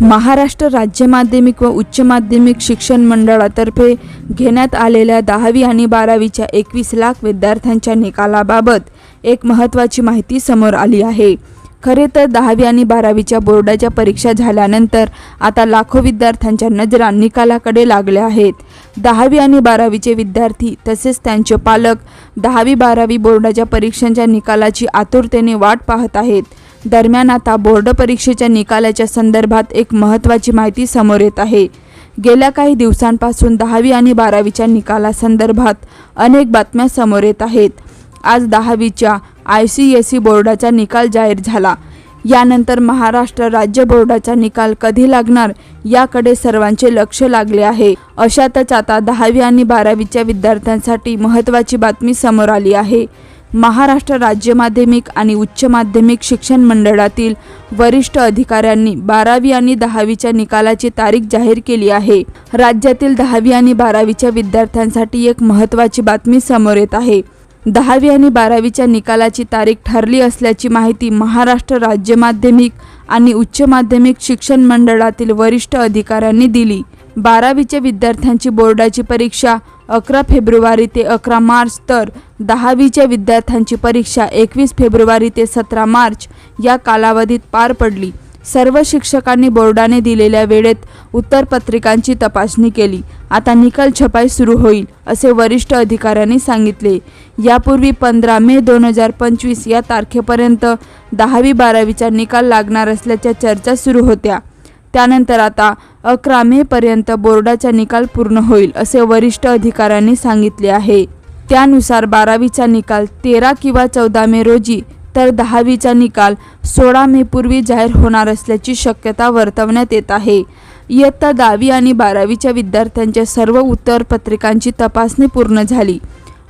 महाराष्ट्र राज्य माध्यमिक व उच्च माध्यमिक शिक्षण मंडळातर्फे घेण्यात आलेल्या दहावी आणि बारावीच्या एकवीस लाख विद्यार्थ्यांच्या निकालाबाबत एक महत्त्वाची माहिती समोर आली आहे. खरे तर दहावी आणि बारावीच्या बोर्डाच्या परीक्षा झाल्यानंतर आता लाखो विद्यार्थ्यांच्या नजरा निकालाकडे लागल्या आहेत. दहावी आणि बारावीचे विद्यार्थी तसेच त्यांचे पालक दहावी बारावी बोर्डाच्या परीक्षांच्या निकालाची आतुरतेने वाट पाहत आहेत. दरम्यान आता बोर्ड परीक्षेच्या निकालाच्या संदर्भात एक महत्त्वाची माहिती समोर येत आहे. गेल्या काही दिवसांपासून दहावी आणि बारावीच्या निकालासंदर्भात अनेक बातम्या समोर येत आहेत. आज दहावीच्या आय सी एस सी बोर्डाचा निकाल जाहीर झाला. यानंतर महाराष्ट्र राज्य बोर्डाचा निकाल कधी लागणार याकडे सर्वांचे लक्ष लागले आहे. अशातच आता दहावी आणि बारावीच्या विद्यार्थ्यांसाठी महत्त्वाची बातमी समोर आली आहे. महाराष्ट्र राज्य माध्यमिक आणि उच्च माध्यमिक शिक्षण मंडळातील वरिष्ठ अधिकाऱ्यांनी बारावी आणि दहावीच्या निकालाची तारीख जाहीर केली आहे. राज्यातील दहावी आणि बारावीच्या विद्यार्थ्यांसाठी एक महत्त्वाची बातमी समोर येत आहे. दहावी आणि बारावीच्या निकालाची तारीख ठरली असल्याची माहिती महाराष्ट्र राज्य माध्यमिक आणि उच्च माध्यमिक शिक्षण मंडळातील वरिष्ठ अधिकाऱ्यांनी दिली. बारावीच्या विद्यार्थ्यांची बोर्डाची परीक्षा अकरा फेब्रुवारी ते अकरा मार्च तर दहावीच्या विद्यार्थ्यांची परीक्षा एकवीस फेब्रुवारी ते सतरा मार्च या कालावधीत पार पडली. सर्व शिक्षकांनी बोर्डाने दिलेल्या वेळेत उत्तरपत्रिकांची तपासणी केली. आता निकाल छपाई सुरू होईल असे वरिष्ठ अधिकाऱ्यांनी सांगितले. यापूर्वी पंधरा मे दोन हजार पंचवीस या तारखेपर्यंत दहावी बारावीचा निकाल लागणार असल्याच्या चर्चा सुरू होत्या. त्यानंतर आता अकरा मेपर्यंत बोर्डाचा निकाल पूर्ण होईल असे वरिष्ठ अधिकाऱ्यांनी सांगितले आहे. त्यानुसार बारावीचा निकाल तेरा किंवा चौदा मे रोजी तर दहावीचा निकाल सोळा मे पूर्वी जाहीर होणार असल्याची शक्यता वर्तवण्यात येत आहे. इयत्ता दहावी आणि बारावीच्या विद्यार्थ्यांच्या सर्व उत्तरपत्रिकांची तपासणी पूर्ण झाली.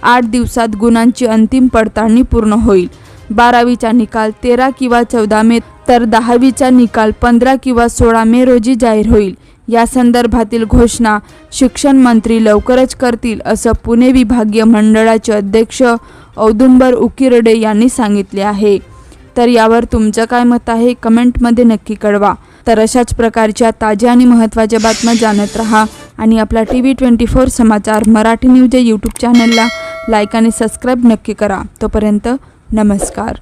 आठ दिवसात गुणांची अंतिम पडताळणी पूर्ण होईल. बारावीचा निकाल तेरा किंवा चौदा मे तर दहावीचा निकाल पंधरा किंवा सोळा मे रोजी जाहीर होईल. या संदर्भातील घोषणा शिक्षण मंत्री लवकरच करतील असं पुणे विभागीय मंडळाचे अध्यक्ष औदुंबर उकिरडे यांनी सांगितले आहे. तर यावर तुमचं काय मत आहे? कमेंटमध्ये नक्की कळवा. तर अशाच प्रकारच्या ताज्या आणि महत्त्वाच्या बातम्या जाणत राहा आणि आपला T V twenty four Samachar Marathi news या यूट्यूब चॅनलला लाईक आणि सबस्क्राईब नक्की करा. तोपर्यंत नमस्कार.